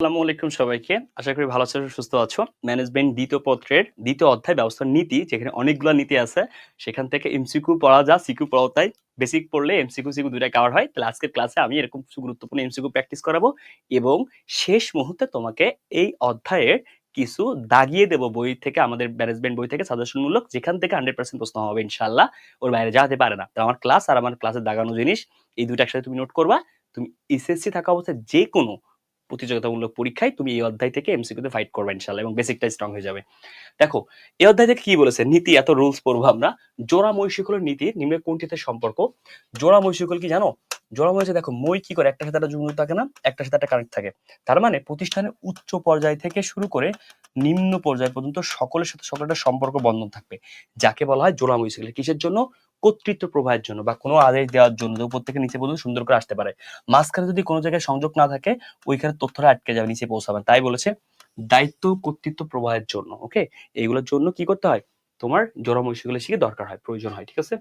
আসসালামু আলাইকুম সবাইকে। আশা করি ভালো আছো, সুস্থ আছো। ম্যানেজমেন্ট দ্বিতীয় পত্রের দ্বিতীয় অধ্যায় ব্যবস্থার নীতি, যেখানে অনেকগুলো নীতি আছে, সেখান থেকে এমসিকিউ পড়া যা সিকিউ পড়াও তাই। বেসিক পড়লে এমসিকিউ সিকিউ দুটাই কভার হয়। তাহলে আজকের ক্লাসে আমি এরকম কিছু গুরুত্বপূর্ণ এমসিকিউ প্র্যাকটিস করাবো এবং শেষ মুহূর্তে তোমাকে এই অধ্যায়ের কিছু দাগিয়ে দেবো বই থেকে, আমাদের ম্যানেজমেন্ট বই থেকে সাজেশনমূলক যেখান থেকে হান্ড্রেড পার্সেন্ট প্রশ্ন হবে ইনশাল্লাহ ওর বাইরে যাতে পারে না। তো আমার ক্লাস আর আমার ক্লাসে দাগানো জিনিস, এই দুটো একসাথে তুমি নোট করবা। তুমি এসএসসি থাকা অবস্থায় যে কোনো প্রতিযোগিতামূলক পরীক্ষায় তুমি এই অধ্যায় থেকে এমসিকিউতে ফাইট করবে ইনশাল্লাহ এবং বেসিকটা স্ট্রং হয়ে যাবে। দেখো, এই অধ্যায় থেকে কি বলেছে? নীতি, এত রুলস পড়ব আমরা। জোড়া মৈশিকলের নীতি, নিম্নের কোনটিতে সম্পর্ক? জোড়া মৈশিকল কি জানো? জোড়া মৈশে দেখো, মই কি করে? একটা সাথে একটা যুগ্ম থাকে না একটা সাথে একটা কানেক্ট থাকে। তার মানে প্রতিষ্ঠানের উচ্চ পর্যায় থেকে শুরু করে নিম্ন পর্যায় পর্যন্ত সকলের সাথে সকলের সম্পর্ক বন্ধন থাকবে। যাকে বলা হয় জোড়া মৈশিকল কিসের জন্য? কর্তৃত্ব প্রবাহের জন্য বা কোনো আদেশ দেওয়ার জন্য উপর থেকে নিচে পর্যন্ত সুন্দর করে আসতে পারে। মাঝখানে যদি কোনো জায়গায় সংযোগ না থাকে, ওইখানে তথ্যটা আটকে যাবে, নিচে পৌঁছাবেন তাই বলেছে, দায়িত্ব কর্তৃত্ব প্রবাহের জন্য ওকে এইগুলোর জন্য কি করতে হয়? তোমার জড়মৈশিগুলো শিখে দরকার হয়, প্রয়োজন হয়, ঠিক আছে?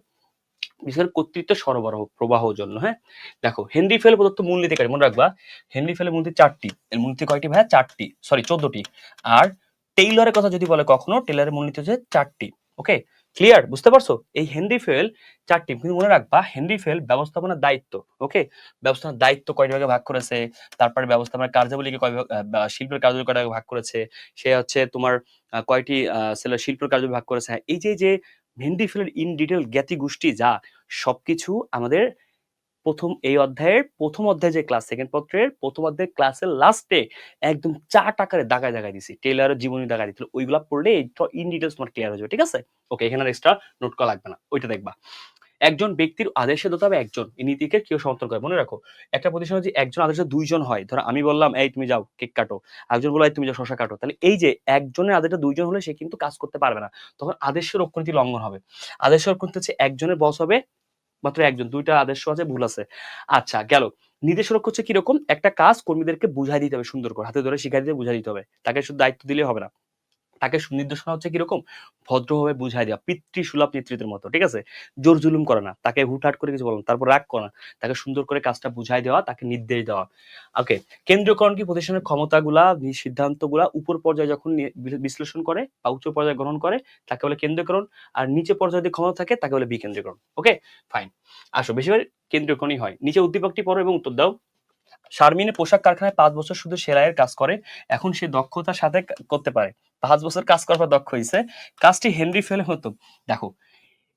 বিশেষ করে কর্তৃত্ব সরবরাহ প্রবাহ জন্য হ্যাঁ? দেখো, হেনরি ফেল প্রদত্ত মূলনীতিকারী মনে রাখবা, হেনরি ফেলের মূলনীতি চারটি, এর মূলনীতি কয়টি ভাইয়া? চারটি সরি চোদ্দটি। আর টেইলরের কথা যদি বলে কখনো, টেইলরের মূলনীতি হচ্ছে চারটি ওকে ক্লিয়ার বুঝতে পারছ? এই হেনরি ফেল চারটি কিন্তু মনে রাখবা হেনরি ফেল ব্যবস্থাপনার দায়িত্ব ওকে ব্যবস্থাপনার দায়িত্ব কয় ভাগে ভাগ করেছে? তারপরে ব্যবস্থাপনার কার্যাবলীকে কয় শিল্পের কার্যাবলী কয় ভাগে করেছে? সে হচ্ছে তোমার কয়টি শিল্পের কার্যাবলী ভাগ করেছে? হ্যাঁ, এই যে যে হেনরি ফেলের ইন ডিটেল জ্ঞাতি গোষ্ঠী যা সবকিছু আমাদের প্রথম, এই অধ্যায়ের প্রথম অধ্যায় যে ক্লাস সেকেন্ড পত্রের প্রথম অধ্যায়ের ক্লাসের লাস্টে একদম চার টাকারে দাগায় দাগায় দিছি। টেইলারের জীবনী দাগায় দিছিল। ওইগুলা পড়লে ইন ডিটেলস তোমার ক্লিয়ার হয়ে যাবে, ঠিক আছে? ওকে এখানে এক্সট্রা নোট করা লাগবে না। ওইটা দেখবা। একজন ব্যক্তির আদেশে দিতে হবে একজন। এই নীতিকে কেউ সমর্থন করে। মনে রাখো, একটা প্রতিষ্ঠানে যে একজন আদেশে দুইজন হয়, ধরো আমি বললাম, এই তুমি যাও, কেক কাটো। একজন বলল তুমি যাও শশা কাটো। তাহলে এই যে একজনের আদেশটা দুইজন হলে সে কিন্তু কাজ করতে পারবে না। তখন আদেশের রক্ষণীতি লঙ্ঘন হবে। আদেশের রক্ষণীতি হচ্ছে একজনের বস হবে মাত্র একজন, দুইটা আদেশ আছে, ভুল আছে। আচ্ছা গেল। নির্দেশ রক্ষা হচ্ছে কীরকম? একটা কাজ কর্মীদেরকে বুঝাই দিতে হবে সুন্দর করে, হাতে ধরে শিখাই দিতে, বুঝাই দিতে হবে। তাকে শুধু দায়িত্ব দিলে হবে না। তাকে সুনির্দেশনা হচ্ছে কীরকম? ভদ্রভাবে বুঝাই দেওয়া পিতৃ সুলভ নেতৃত্বের মতো, ঠিক আছে? জোর জুলুম করে না, তাকে হুটহাট করে কিছু বলো তারপর রাগ করা তাকে সুন্দর করে কাজটা বুঝাই দেওয়া, তাকে নির্দেশ দেওয়া। ওকে কেন্দ্রীয়করণ কি প্রতিষ্ঠানের ক্ষমতাগুলা সিদ্ধান্তগুলা উপর পর্যায়ে যখন বিশ্লেষণ করে বা উচ্চ পর্যায়ে গ্রহণ করে, তাকে বলে কেন্দ্রীয়করণ, আর নিচে পর্যায়ে যদি ক্ষমতা থাকে, তাকে বলে বিকেন্দ্রীকরণ ওকে, ফাইন। আসো বেশিরভাগ কেন্দ্রীয়করণই হয়। নিচে উদ্দীপকটি পড়ো এবং উত্তর দাও। শারমিনে পোশাক কারখানায় পাঁচ বছর শুধু সেলাইয়ের কাজ করে, এখন সে দক্ষতার সাথে করতে পারে। পাঁচ বছর কাজ করার পর দক্ষ হয়েছে কাজটি হেনরি ফেলে হতো। দেখো,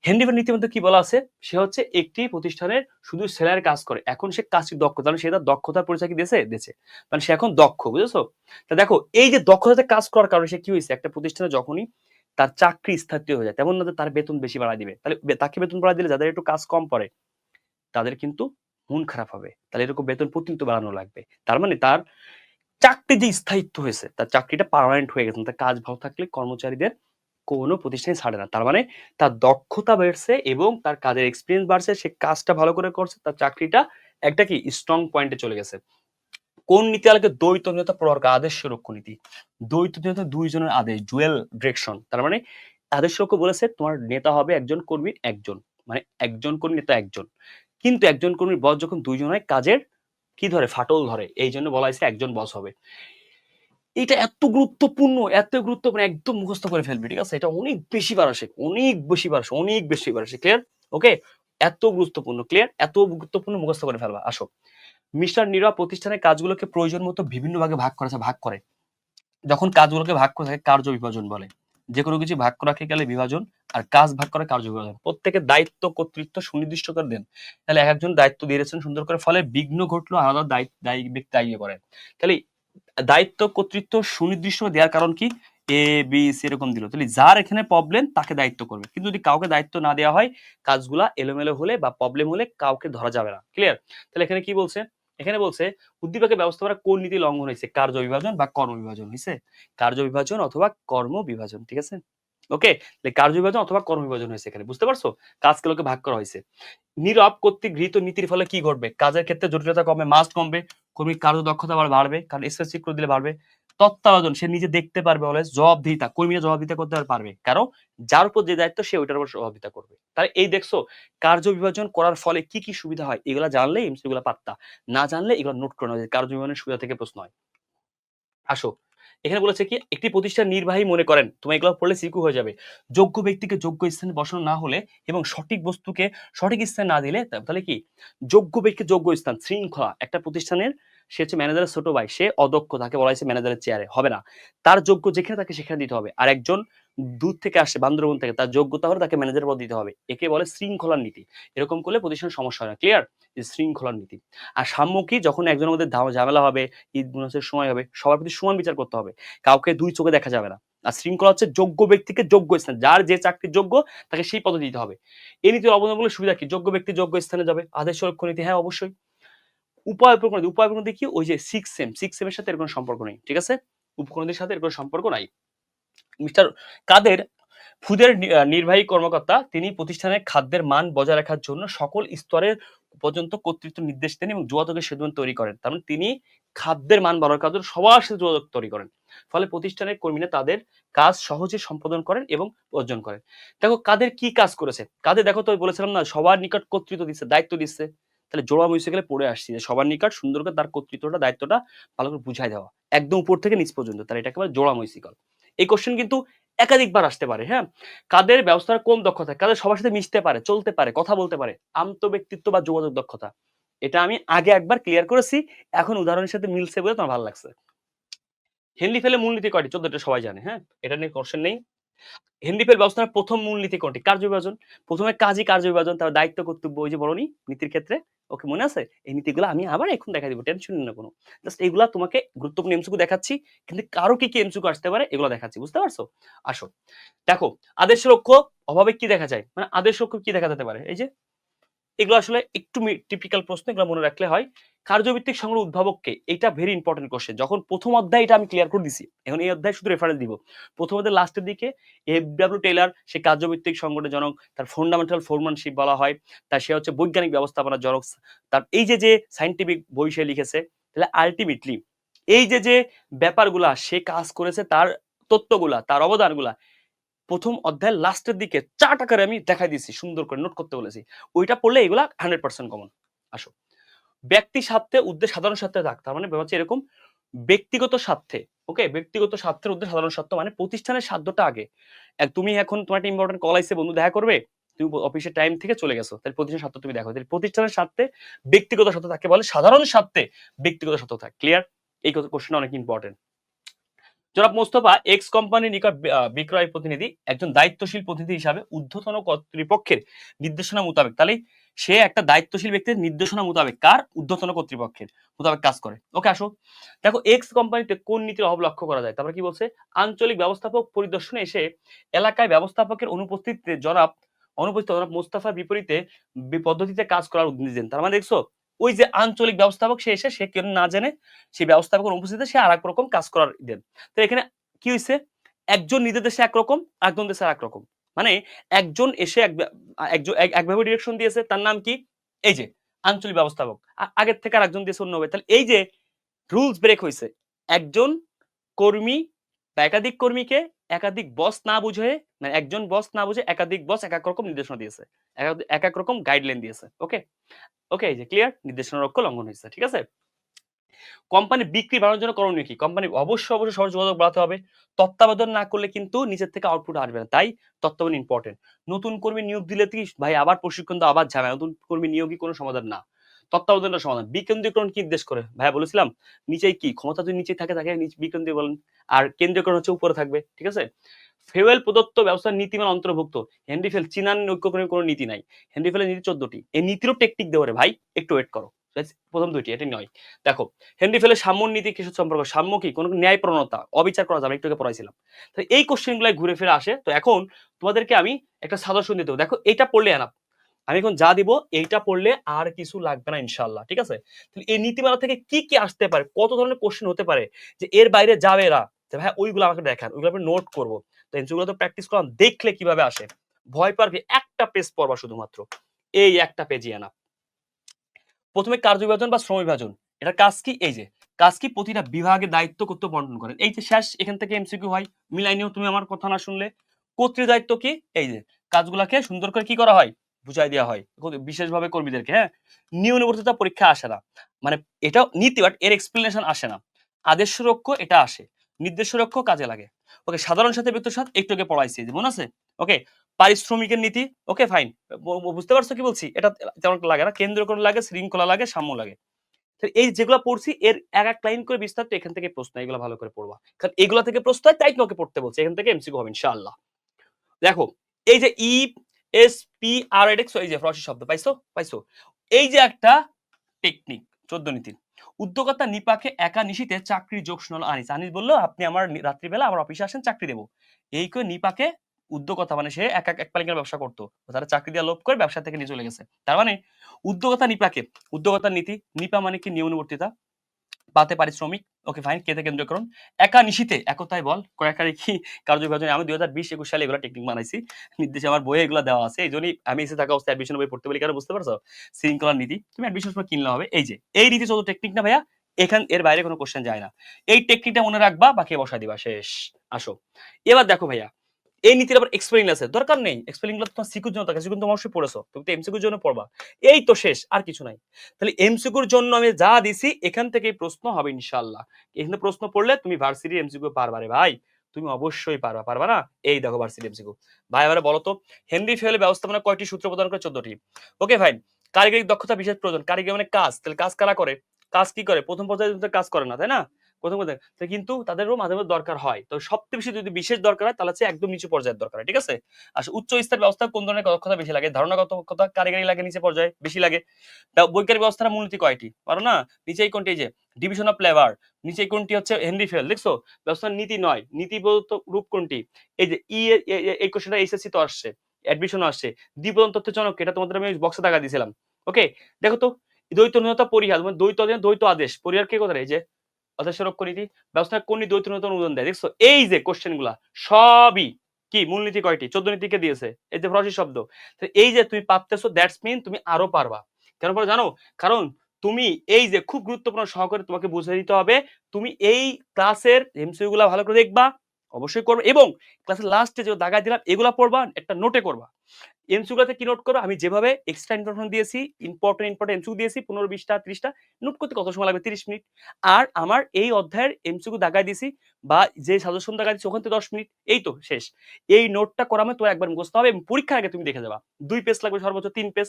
হেনরি ফেল নীতিমধ্যে কি বলা আছে? সে হচ্ছে একটি প্রতিষ্ঠানের শুধু সেলাইয়ের কাজ করে। এখন সে কাজটি দক্ষতা মানে সে তার দক্ষতার পরিচয় কি দিয়েছে? দিয়েছে। মানে সে এখন দক্ষ, বুঝেছ? তা দেখো, এই যে দক্ষতাতে কাজ করার কারণে সে কি হয়েছে একটা প্রতিষ্ঠানে যখনই তার চাকরি স্থায়িত্ব হয়ে যায়, তেমন না তার বেতন বেশি বাড়ায় দিবে। তাহলে তাকে বেতন বাড়ায় দিলে যাদের একটু কাজ কম পড়ে, তাদের কিন্তু মন খারাপ হবে। তাহলে এরকম বেতন প্রতিনিয়ত বাড়ানো লাগবে। তার মানে তার চাকরি যে স্থায়িত্ব হয়েছে, তার চাকরিটা পার্মানেন্ট হয়ে গেছে। তার কাজ ভালো থাকলে কর্মচারীদের কোনো প্রতিষ্ঠানে ছাড়ে না। তার মানে তার দক্ষতা বেড়ছে এবং তার কাজের এক্সপিরিয়েন্স বাড়ছে, সে কাজটা ভালো করে করছে, তার চাকরিটা একটা কি স্ট্রং পয়েন্টে চলে গেছে। কোন নীতি আলোকে দ্বৈত নিয়তা প্রবর্গ আদেশ রক্ষ নীতি। দ্বৈত নিয়তা দুইজনের আদেশ জুয়েল ডিরেকশন তার মানে আদেশ রক্ষ বলেছে, তোমার নেতা হবে একজন কর্মী একজন। মানে একজন কর্মী নেতা একজন। কিন্তু একজন কর্মীর বস যখন দুইজনের কাজের কি ধরে? ফাটল ধরে। এই জন্য বলা হয়েছে একজন বস হবে। এটা এত গুরুত্বপূর্ণ এত গুরুত্বপূর্ণ, একদম মুখস্থ করে ফেলবি, ঠিক আছে? এটা অনেক বেশি বার আসে অনেক বেশি বার আসে অনেক বেশি বার আসে ক্লিয়ার ওকে এত গুরুত্বপূর্ণ ক্লিয়ার এত গুরুত্বপূর্ণ, মুখস্থ করে ফেলবা। আসো। মিস্টার নীরব প্রতিষ্ঠানের কাজগুলোকে প্রয়োজন মতো বিভিন্ন ভাগে ভাগ করেছে, ভাগ করে। যখন কাজগুলোকে ভাগ করে থাকে, কার্য বিভাজন বলে। যে কোনো কিছু ভাগ করাকে গেলে বিভাজন আর কাজ ভাগ করে কার্য বিভাজন প্রত্যেকের দায়িত্ব, কর্তৃত্ব সুনির্দিষ্ট করে দেন। তাহলে এক একজন দায়িত্ব দিয়েছেন সুন্দর করে, ফলে বিঘ্ন ঘটলো আলাদা দায়িত্ব, দায়ী ব্যক্তি দায়ী করেন তাহলে দায়িত্ব, কর্তৃত্ব সুনির্দিষ্ট দেওয়ার কারণ কি? এ বি সি এরকম দিল। তাহলে যার এখানে প্রবলেম তাকে দায়িত্ব করবে। কিন্তু যদি কাউকে দায়িত্ব না দেওয়া হয়, কাজগুলা এলোমেলো হলে বা প্রবলেম হলে কাউকে ধরা যাবে না। ক্লিয়ার তাহলে এখানে কি বলছে? এখানে বলছে, উদ্দীপকের ব্যবস্থাপনা কোন নীতি লঙ্ঘন হয়েছে? কার্য বিভাজন বা কর্ম বিভাজন হয়েছে কার্য বিভাজন অথবা কর্ম বিভাজন, ঠিক আছে? ওকে? কার্য বিভাজন অথবা কর্ম বিভাজন হয়েছে এখানে, বুঝতে পারছ? কাজকে লোকে ভাগ করা হয়েছে। নীরব কর্তৃক গৃহীত নীতির ফলে কি ঘটবে? কাজের ক্ষেত্রে জটিলতা কমবে মাস্ট কমবে, কর্মীর কার্য দক্ষতা আবার বাড়বে, কারণ স্পেসিফিক করে দিলে বাড়বে। তত্ত্বাবধান, সে নিজে দেখতে পারবে বলে জবাবদিহিতা কর্মীরা জবাবদিহিতা করতে পারবে? কারণ যার উপর যে দায়িত্ব, সে ওইটার উপর জবাবদিহিতা করবে। তাহলে এই দেখছ, কার্য বিভাজন করার ফলে কি কি সুবিধা হয়? এগুলো জানলে এমসিগুলো পাত্তা, না জানলে এগুলো নোট করে নেওয়া কার্য বিভাজনের সুবিধা থেকে প্রশ্ন হয়। আসো, এখানে বলেছে কি, একটি প্রতিষ্ঠান নির্বাহী মনে করেন তোমার এগুলো পড়লে সিকু হয়ে যাবে। যোগ্য ব্যক্তিকে যোগ্য স্থানে বসানো না হলে এবং সঠিক বস্তুকে সঠিক স্থানে না দিলে তাহলে কি? যোগ্য ব্যক্তিকে যোগ্য স্থান, শৃঙ্খলা, একটা প্রতিষ্ঠানের সে হচ্ছে ম্যানেজারের ছোট ভাই। সে অদক্ষ, তাকে বলা হয়েছে ম্যানেজারের চেয়ারে হবে না। তার যোগ্য যেখানে তাকে সেখানে দিতে হবে। আর একজন দূর থেকে আসে, বান্দরবন থেকে, তার যোগ্যতা হলে তাকে ম্যানেজার পদ দিতে হবে। একে বলে শৃঙ্খলার নীতি। এরকম করলে প্রতিষ্ঠানের সমস্যা হয় না। ক্লিয়ার শৃঙ্খলার নীতি। আর সাম্যকি যখন একজনের মধ্যে ঝামেলা হবে, ঈদ বোনাসের সময় হবে, সবার প্রতি সমান বিচার করতে হবে। কাউকে দুই চোখে দেখা যাবে না। আর শৃঙ্খলা হচ্ছে যোগ্য ব্যক্তিকে যোগ্য স্থান। যার যে চাকরির যোগ্য, তাকে সেই পদে দিতে হবে। এই নীতির অবলম্বনের সুবিধা কি? যোগ্য ব্যক্তি যোগ্য স্থানে যাবে। আদেশ, সুরক্ষা নীতি? হ্যাঁ অবশ্যই। উপায় উপকরণ উপায় উপকরণ কি? ওই যে সিক্স সেম সিক্স সেমের সাথে এর কোনো সম্পর্ক নেই, ঠিক আছে? উপকরণের সাথে এর কোনো সম্পর্ক নাই। মিস্টার কাদের ফুদের নির্বাহী কর্মকর্তা, তিনি প্রতিষ্ঠানের খাদ্যের মান বজায় রাখার জন্য সকল স্তরের পর্যন্ত কর্তৃত্ব নির্দেশ দেন এবং যোগাযোগের সিদ্ধান্ত তৈরি করেন। তার মানে তিনি খাদ্যের মান বাড়ার কাজ সবার সাথে যোগাযোগ তৈরি করেন। ফলে প্রতিষ্ঠানের কর্মীরা তাদের কাজ সহজে সম্পাদন করেন এবং অর্জন করেন। দেখো, কাদের কি কাজ করেছে? কাদের, দেখো তো বলেছিলাম না, সবার নিকট কর্তৃত্ব দিচ্ছে, দায়িত্ব দিচ্ছে। তাহলে জোড়া গেলে পড়ে আসছি যে সবার নিকট সুন্দর করে তার কর্তৃত্বটা, দায়িত্বটা ভালো করে বুঝাই দেওয়া। একদম উপর থেকে নিচ পর্যন্ত, তাহলে এটাকে বলে জোড়া মৈসিকল এই কোশ্চেন কিন্তু একাধিকবার আসতে পারে হ্যাঁ? কাদের ব্যবস্থার কম দক্ষতা, কাদের সবার সাথে মিশতে পারে, চলতে পারে, কথা বলতে পারে, আন্ত ব্যক্তিত্ব বা যোগাযোগ দক্ষতা, এটা আমি আগে একবার ক্লিয়ার করেছি, এখন উদাহরণের সাথে মিলছে বলে তোমার ভালো লাগছে। হেনরি ফেলে মূলনীতি কয়টি? চোদ্দটা সবাই জানে হ্যাঁ? এটা নিয়ে কোশ্চেন নেই। হেনরি ফেল ব্যবস্থার প্রথম মূলনীতি কোনটি? কার্য বিভাজন? প্রথমে কাজই কার্য বিভাজন? তার দায়িত্ব, কর্তব্য, ওই যে বলনি নীতির ক্ষেত্রে? ওকে মনে আছে? এই নীতিগুলো আমি আবার এখন দেখা দিব টেনশন না কোনো। জাস্ট এগুলা তোমাকে গুরুত্বপূর্ণ এমসিকিউ দেখাচ্ছি, কিন্তু কারও কি কি এমসিকিউ আসতে পারে এগুলো দেখাচ্ছি, বুঝতে পারছ? আসো। দেখো আদেশ লক্ষ্য অভাবে কি দেখা যায়? মানে আদেশ লক্ষ্য কি দেখা যেতে পারে? এই যে এগুলো আসলে একটু টিপিক্যাল প্রশ্ন এগুলো মনে রাখলে হয়, কার্যভিত্তিক সংগ্রহ উদ্ভাবককে এটা ভেরি ইম্পর্টেন্ট কোশ্চেন যখন প্রথম অধ্যায় এটা আমি ক্লিয়ার করে দিছি, এখন এই অধ্যায় শুধু রেফারেন্স দিব। প্রথম অধ্যায় লাস্টের দিকে এফ ডাব্লিউ টেইলার সে কার্যভিত্তিক সংগঠনের জনক, তার ফান্ডামেন্টাল ফোরম্যানশিপ বলা হয়, তার সে হচ্ছে বৈজ্ঞানিক ব্যবস্থাপনার জনক, তার এই যে যে সাইন্টিফিক বই সে লিখেছে, তাহলে আলটিমেটলি এই যে যে ব্যাপারগুলা সে কাজ করেছে, তার তত্ত্বগুলা, তার অবদানগুলা প্রথম অধ্যায়ের লাস্টের দিকে চার টাকারে আমি দেখাই দিয়েছি, সুন্দর করে নোট করতে বলেছি। ওইটা পড়লে এগুলা হান্ড্রেড পার্সেন্ট কমন আসো। ব্যক্তি স্বার্থে উদ্দেশ্য, সাধারণ স্বার্থে থাকতে মানে হচ্ছে এরকম ব্যক্তিগত স্বার্থে ওকে ব্যক্তিগত স্বার্থের উদ্দেশ্য, সাধারণ স্বার্থ মানে প্রতিষ্ঠানের স্বার্থটা আগে। তুমি এখন তোমার একটা ইম্পর্টেন্ট কল আইসে বন্ধু দেখা করবে, তুমি অফিসের টাইম থেকে চলে গেছো, তাহলে প্রতিষ্ঠানের স্বার্থ তুমি দেখো। তাহলে প্রতিষ্ঠানের স্বার্থে ব্যক্তিগত স্বার্থ থাকে বলে সাধারণ স্বার্থে ব্যক্তিগত স্বার্থ থাকে। ক্লিয়ার এই কোশ্চেন অনেক ইম্পর্টেন্ট জনাব মোস্তফা এক্স কোম্পানির নিকট বিক্রয় প্রতিনিধি, একজন দায়িত্বশীল প্রতিনিধি হিসাবে ঊর্ধ্বতন কর্তৃপক্ষের নির্দেশনা মোতাবেক। তাহলে সে একটা দায়িত্বশীল ব্যক্তির নির্দেশনা মোতাবেক কার? ঊর্ধ্বতন কর্তৃপক্ষের মোতাবেক কাজ করে। ওকে, আসো। দেখো এক্স কোম্পানিতে কোন নীতির অভাব লক্ষ্য করা যায়? তারপরে কি বলছে? আঞ্চলিক ব্যবস্থাপক পরিদর্শনে এসে এলাকায় ব্যবস্থাপকের অনুপস্থিতিতে জনাব, অনুপস্থিত জনাব মোস্তাফার বিপরীতে পদ্ধতিতে কাজ করার দেন তার মানে দেখছ ওই যে আঞ্চলিক ব্যবস্থাপক সে এসে, সে কেন না জেনে সেই ব্যবস্থাপকের অনুপস্থিতিতে সে আর রকম কাজ করার দেন। তো এখানে কি হয়েছে একজন নিজের দেশে একরকম একজন দেশে আর একরকম মানে একজন এসে একভাবে ডিরেকশন দিয়েছে, তার নাম কি? এই যে, আঞ্চলিক ব্যবস্থাপক। আগের থেকে আর একজন দিয়েছে অন্যভাবে তাহলে এই যে রুলস ব্রেক হয়েছে একজন কর্মী, বা একাধিক কর্মীকে একাধিক বস না বুঝে মানে একজন বস না বুঝে একাধিক বস এক এক রকম নির্দেশনা দিয়েছে। এক- এক রকম গাইডলাইন দিয়েছে ওকে ওকে এই যে ক্লিয়ার নির্দেশনা রক্ষ লঙ্ঘন হয়েছে, ঠিক আছে? কোম্পানি বিক্রি বাড়ানোর জন্য করণীয় কি? কোম্পানি অবশ্যই অবশ্যই সহজ যোগাযোগ বাড়াতে হবে। তত্ত্বাবধান না করলে কিন্তু নিচের থেকে আউটপুট আসবে না, তাই তত্ত্বাবধান ইম্পর্টেন্ট নতুন কর্মী নিয়োগ দিলে কি ভাই আবার প্রশিক্ষণ দাও আবার ঝামেলা? নতুন কর্মী নিয়োগই কোনো সমাধান না। তত্ত্বাবধানটা সমাধান। বিকেন্দ্রীকরণ কি নির্দেশ করে? ভাইয়া বলেছিলাম, নিচেই কি? ক্ষমতা যদি নিচে থাকে, তাকে বিকেন্দ্রীয় বলেন। আর কেন্দ্রীয়করণ হচ্ছে উপরে থাকবে, ঠিক আছে? ফেওয়েল প্রদত্ত ব্যবস্থার নীতিমান অন্তর্ভুক্ত। হেনরি ফেল চীনান ঐক্যকরণের কোনো নীতি নাই। হেনরি ফেলের নীতি চোদ্দটি। এই নীতিরও টেকনিক দেওয়া রে ভাই, একটু ওয়েট করো। প্রথম দুইটি, এটা নয়। দেখো হেনরি ফেলের সাম্য নীতি কিসের সম্পর্ক? সাম্য কি? কোনো ন্যায় প্রণতা অবিচার করা যাবে একটু আগে পড়াইছিলাম। তো এই কোশ্চেন গুলাই ঘুরে ফিরে আসে। তো এখন তোমাদেরকে আমি একটা সাজেশন দিতে দেখো, এটা পড়লে এনাফ আমি এখন যা দিব এইটা পড়লে আর কিছু লাগবে না ইনশাল্লাহ ঠিক আছে? তাহলে এই নীতিমালা থেকে কি কি আসতে পারে? কত ধরনের কোশ্চেন হতে পারে? যে এর বাইরে যাবে এরা? যে ভাই, ওইগুলো আমাকে দেখান, ওইগুলো আমি নোট করব। তো এনসিগুলো তো প্র্যাকটিস করলাম দেখলে কীভাবে আসে? ভয় পারবে একটা পেজ পড়বা শুধুমাত্র। এই একটা পেজই এনাফ প্রথমে কার্য বিভাজন বা শ্রম বিভাজন? এটা কাজ কি? এই যে, কাজ কি? প্রতিটা বিভাগে দায়িত্ব করতে বন্টন করেন। এই যে শেষ, এখান থেকে এমসিকিউ হয়। মিলাইনিও তুমি আমার কথা না শুনলে। কর্তৃ দায়িত্ব কি? এই যে, কাজগুলাকে সুন্দর করে কি করা হয়? বুঝাই দেওয়া হয়। বিশেষভাবে কর্মীদেরকে হ্যাঁ? নিয়মিত পরীক্ষা আসে না। মানে এটা নীতি বাট এর এক্সপ্লেনেশন আসে না। আদেশরক্ষ এটা আসে। নির্দেশরক্ষ কাজে লাগে। ওকে, সাধারণ সাথে ব্যক্ত সাথ, একটু আগে পড়াইছি মনে আছে? ওকে, পারিশ্রমিকের নীতি, ওকে ফাইন বুঝতে পারছ কি বলছি? এটা তেমন লাগে না। কেন্দ্র কেন্দ্রকরণ লাগে, শৃঙ্খলা লাগে, সাম্য লাগে। এই যেগুলো পড়ছি, এর এক এক লাইন করে বিস্তারিত এখান থেকে প্রশ্ন, এগুলো ভালো করে পড়বা। কারণ এগুলো থেকে প্রশ্ন হয়, তাই তোমাকে পড়তে বলছে। এখান থেকে এমসিকিউ হবে, ইনশাআল্লাহ। দেখো, এই যে E S P R X এই যে ফরাসি শব্দ, পাইছো? পাইছো। এই যে একটা টেকনিক চোদ্দ নীতির উদ্যোক্তা নিপাকে একা নিশিতে চাকরির যোগ শোনালো আনিস। আনিস বলল, আপনি আমার রাত্রিবেলা আমার অফিসে আসেন, চাকরি দেবো। এই করে নিপাকে উদ্যোক্তা মানে সে এক এক পালিকের ব্যবসা করতো। তারা চাকরি দেওয়া লোভ করে ব্যবসা থেকে নিয়ে চলে গেছে। তার মানে উদ্যোক্তা নিপাকে, উদ্যোক্তার নীতি, নিপা মানে কি নিয়মানুবর্তিতা? পাতে পারিশ্রমিক ওকে ফাইন কেতে করুন? একা নিশিতে। একতায় বল। কয়েকারি কি? কার্যবিভাজনে আমি দুই হাজার বিশ একুশ সালে এগুলো টেকনিক বানাইছি। নির্দেশে আমার বইয়ে এগুলো দেওয়া আছে। এই জন্যই আমি এসে থাকা অবস্থায় অ্যাডমিশন বই পড়তে বলি কেন বুঝতে পারছ? শৃঙ্খলার নীতি। তুমি অ্যাডমিশন সময় কিনলে হবে। এই যে, এই নীতি চলো টেকনিক না ভাইয়া, এখান, এর বাইরে কোনো কোশ্চেন যায় না। এই টেকনিকটা মনে রাখবা, বাকি বসাই দিবা। শেষ। আসো। এবার দেখো ভাইয়া এই নীতির আবার এক্সপ্লেইন আছে। দরকার নেই। এক্সপ্লেইনগুলো তোমার সিকুর জন্য থাকে সিকুর তুমি অবশ্যই পড়েছো। তুমি তো এমসিকুর জন্য পড়বা। এই তো শেষ, আর কিছু নাই। তাহলে এমসিকুর জন্য আমি যা দিছি, এখান থেকেই প্রশ্ন হবে ইনশাআল্লাহ। এখানে প্রশ্ন পড়লে তুমি ভার্সিটি এমসিকিউ পারবা রে ভাই। তুমি অবশ্যই পারবা পারবা না? এই দেখো ভার্সিটি এমসিকিউ ভাই, এবারে বলো তো হেনরি ফেল ব্যবস্থাপনা কয়টি সূত্র প্রদান করে চোদ্দটি? ওকে ভাই কারিগরি দক্ষতা বিশেষ প্রয়োজন। কারিগরি মানে কাজ। তাহলে কাজ কারা করে? কাজ কি করে? প্রথম পর্যায়ে কাজ করে না, তাই না? প্রথম পর্যায়ে তো কিন্তু তাদেরও মাঝে মাঝে দরকার হয়। তো সবচেয়ে বেশি যদি বিশেষ দরকার হয়, তাহলে হচ্ছে একদম নিচু পর্যায়ের দরকার হয়, ঠিক আছে? আর উচ্চ স্তর ব্যবস্থা কোন ধরনের দক্ষতা বেশি লাগে? ধারণাগত দক্ষতা কারিগরি লাগে, নিচে পর্যায়ে বেশি লাগে। তা বৈজ্ঞানিক ব্যবস্থার মূলনীতি কয়টি? পারো না? নিচে এই কোনটি? যে ডিভিশন অফ লেবার নিচে কোনটি হচ্ছে হেনরি ফেল দেখছ? ব্যবস্থার নীতি নয় নীতি রূপ কোনটি? এই যে ই এই কোশ্চেনটা এসএসসি তো আসছে অ্যাডমিশন আসছে। দ্বিপদন তথ্য জনক, এটা তোমাদের আমি বক্সে টাকা দিয়েছিলাম ওকে দেখো তো, দ্বৈত নিহতা পরিহার মানে দ্বৈত দ্বৈত আদেশ, পরিহার কে কোথায়? এই যে আদেশের রক্ষ নীতি ব্যবস্থায় কোন দ্বৈত নিহত অনুদান দেয়। দেখছ? এই যে কোশ্চেনগুলা, সবই কি? মূলনীতি কয়টি? চোদ্দ নীতিকে দিয়েছে? এই যে ফরাসি শব্দ। এই যে তুমি পারতেছো দ্যাটস মিন তুমি আরও পারবা। কেন পারো জানো? কারণ তুমি এই যে খুব গুরুত্বপূর্ণ সহকারে তোমাকে বুঝে দিতে হবে, তুমি এই ক্লাসের এমসিইউ গুলা ভালো করে দেখবা, অবশ্যই করবে এবং ক্লাসের লাস্টে যে দাগায় দিলাম, এগুলা পড়বা, একটা নোটে করবা। এমসিউ গুলাতে কি নোট করো, আমি যেভাবে এক্সট্রা ইনফরমেশন দিয়েছি ইম্পর্টেন্ট ইম্পর্টেন্ট এমসিউ দিয়েছি, পনেরো, বিশটা, ত্রিশটা নোট করতে কত সময় লাগবে? তিরিশ মিনিট। আর আমার এই অধ্যায়ের এমসিউ দাগায় দিয়েছি, বা যে সাজেশন দাগায় দিয়েছি, ওখান থেকে দশ মিনিট, এই তো শেষ। এই নোটটা করামে তো একবার মুখস্থ হবে পরীক্ষার আগে তুমি দেখে যাবা। দুই পেজ লাগবে সর্বোচ্চ, তিন পেজ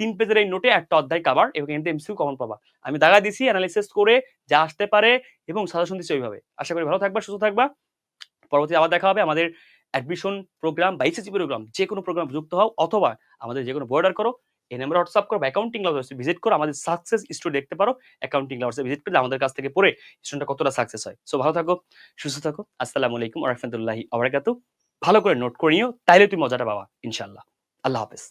তিন পেজের এই নোটে একটা অধ্যায় কাবার এবং এখানে এমসিউ কমন পাবা। আমি দাগা দিছি অ্যানালিসিস করে যা আসতে পারে, এবং সাজেশন দিচ্ছি ওইভাবে। আশা করি ভালো থাকবা, সুস্থ থাকবা। পরবর্তী আবার দেখা হবে আমাদের অ্যাডমিশন প্রোগ্রাম বা এইচএসি প্রোগ্রাম যে কোনো প্রোগ্রাম যুক্ত হও অথবা আমাদের যে কোনো বর্ডার করো, এই নাম্বার হোয়াটসঅ্যাপ করো অ্যাকাউন্টিং লাভার্সে ভিজিট করো, আমাদের সাকসেস স্টোরি দেখতে পারো অ্যাকাউন্টিং লাউসে ভিজিট করলে আমাদের কাছ থেকে পড়ে স্টুডেন্টটা কতটা সাকসেস হয়। সো ভালো থাকো, সুস্থ থাকো, আসসালামু আলাইকুম রহমতুল্লাহি আবরাকাতু ভালো করে নোট করে নিও, তাইলে তুমি মজাটা পাবা ইনশাল্লাহ আল্লাহ হাফেজ।